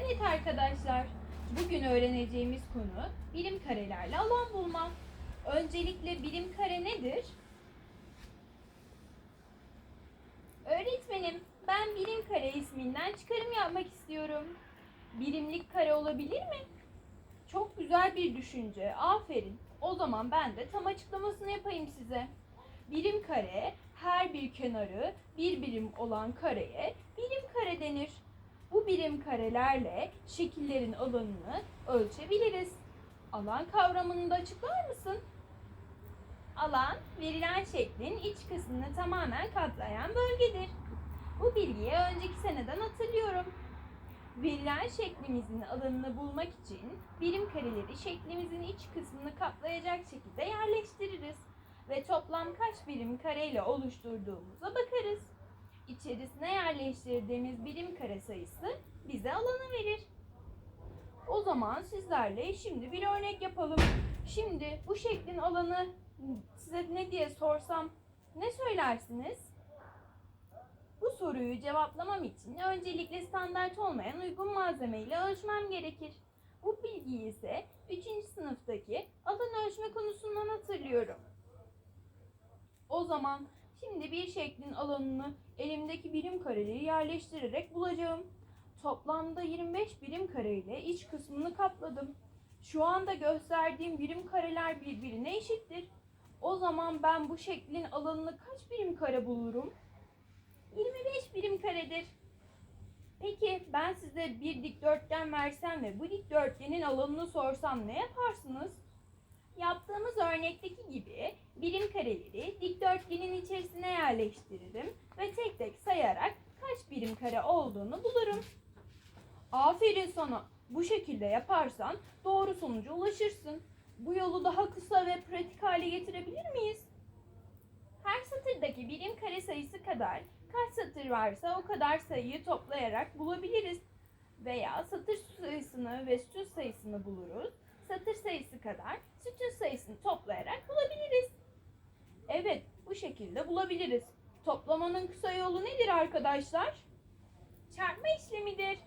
Evet arkadaşlar, bugün öğreneceğimiz konu birim karelerle alan bulma. Öncelikle birim kare nedir? Öğretmenim, ben birim kare isminden çıkarım yapmak istiyorum. Birimlik kare olabilir mi? Çok güzel bir düşünce. Aferin. O zaman ben de tam açıklamasını yapayım size. Birim kare her bir kenarı bir birim olan kareye birim kare. Birim karelerle şekillerin alanını ölçebiliriz. Alan kavramını da açıklar mısın? Alan, verilen şeklin iç kısmını tamamen kaplayan bölgedir. Bu bilgiyi önceki seneden hatırlıyorum. Verilen şeklimizin alanını bulmak için birim kareleri şeklimizin iç kısmını kaplayacak şekilde yerleştiririz ve toplam kaç birim kareyle oluşturduğumuza bakarız. İçerisine yerleştirdiğimiz birim kare sayısı bize alanı verir. O zaman sizlerle şimdi bir örnek yapalım. Şimdi bu şeklin alanı size ne diye sorsam ne söylersiniz? Bu soruyu cevaplamam için öncelikle standart olmayan uygun malzeme ile ölçmem gerekir. Bu bilgiyi ise 3. sınıftaki alan ölçme konusundan hatırlıyorum. O zaman şimdi bir şeklin alanını elimdeki birim kareleri yerleştirerek bulacağım. Toplamda 25 birim kareyle iç kısmını kapladım. Şu anda gösterdiğim birim kareler birbirine eşittir. O zaman ben bu şeklin alanını kaç birim kare bulurum? 25 birim karedir. Peki ben size bir dikdörtgen versem ve bu dikdörtgenin alanını sorsam ne yaparsınız? Yaptığımız örnekteki gibi birim kareleri dikdörtgenin içerisine yerleştiririm ve tek tek sayarak kaç birim kare olduğunu bulurum. Aferin sana. Bu şekilde yaparsan doğru sonuca ulaşırsın. Bu yolu daha kısa ve pratik hale getirebilir miyiz? Her satırdaki birim kare sayısı kadar kaç satır varsa o kadar sayıyı toplayarak bulabiliriz. Veya satır sayısını ve sütun sayısını buluruz. Satır sayısı kadar sütun sayısını toplayarak bulabiliriz. Şekilde bulabiliriz. Toplamanın kısa yolu nedir arkadaşlar? Çarpma işlemidir.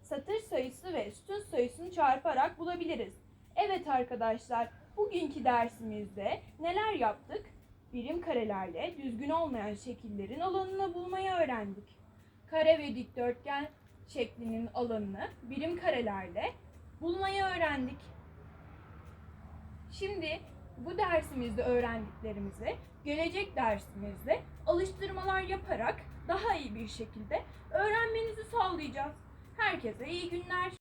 Satır sayısı ve sütun sayısını çarparak bulabiliriz. Evet arkadaşlar, bugünkü dersimizde neler yaptık? Birim karelerle düzgün olmayan şekillerin alanını bulmayı öğrendik. Kare ve dikdörtgen şeklinin alanını birim karelerle bulmayı öğrendik. Şimdi bu dersimizde öğrendiklerimizi gelecek dersimizde alıştırmalar yaparak daha iyi bir şekilde öğrenmenizi sağlayacağız. Herkese iyi günler.